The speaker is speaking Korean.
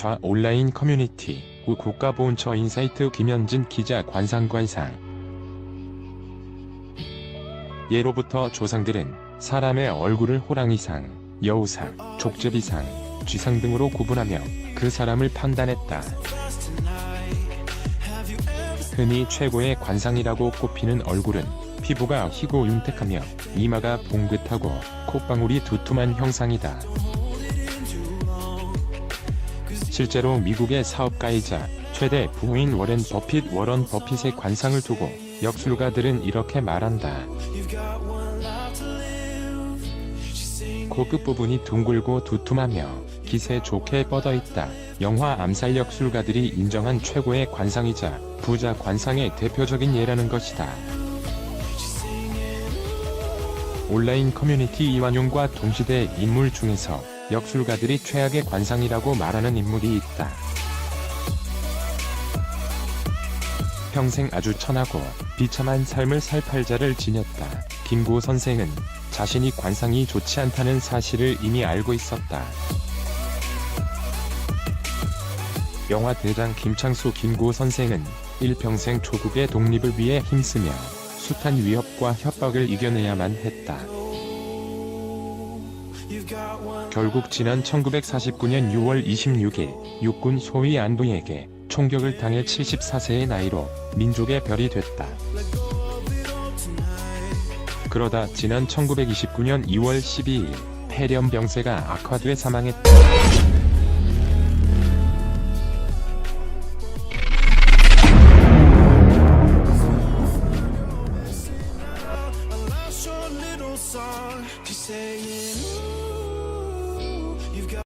좌 온라인 커뮤니티 우 국가보훈처 인사이트 김현진 기자 관상관상 예로부터 조상들은 사람의 얼굴을 호랑이상, 여우상, 족제비상, 쥐상 등으로 구분하며 그 사람을 판단했다. 흔히 최고의 관상이라고 꼽히는 얼굴은 피부가 희고 융택하며 이마가 봉긋하고 콧방울이 두툼한 형상이다. 실제로 미국의 사업가이자 최대 부인 워렌 버핏 워런 버핏의 관상을 두고 역술가들은 이렇게 말한다. 코끝 부분이 둥글고 두툼하며 기세 좋게 뻗어 있다. 영화 암살 역술가들이 인정한 최고의 관상이자 부자 관상의 대표적인 예라는 것이다. 온라인 커뮤니티 이완용과 동시대 인물 중에서 역술가들이 최악의 관상이라고 말하는 인물이 있다. 평생 아주 천하고 비참한 삶을 살 팔자를 지녔다. 김구 선생은 자신이 관상이 좋지 않다는 사실을 이미 알고 있었다. 영화 대장 김창수 김구 선생은 일평생 조국의 독립을 위해 힘쓰며 숱한 위협과 협박을 이겨내야만 했다. 결국 지난 1949년 6월 26일 육군 소위 안동에게 총격을 당해 74세의 나이로 민족의 별이 됐다. 그러다 지난 1929년 2월 12일 폐렴병세가 악화돼 사망했다.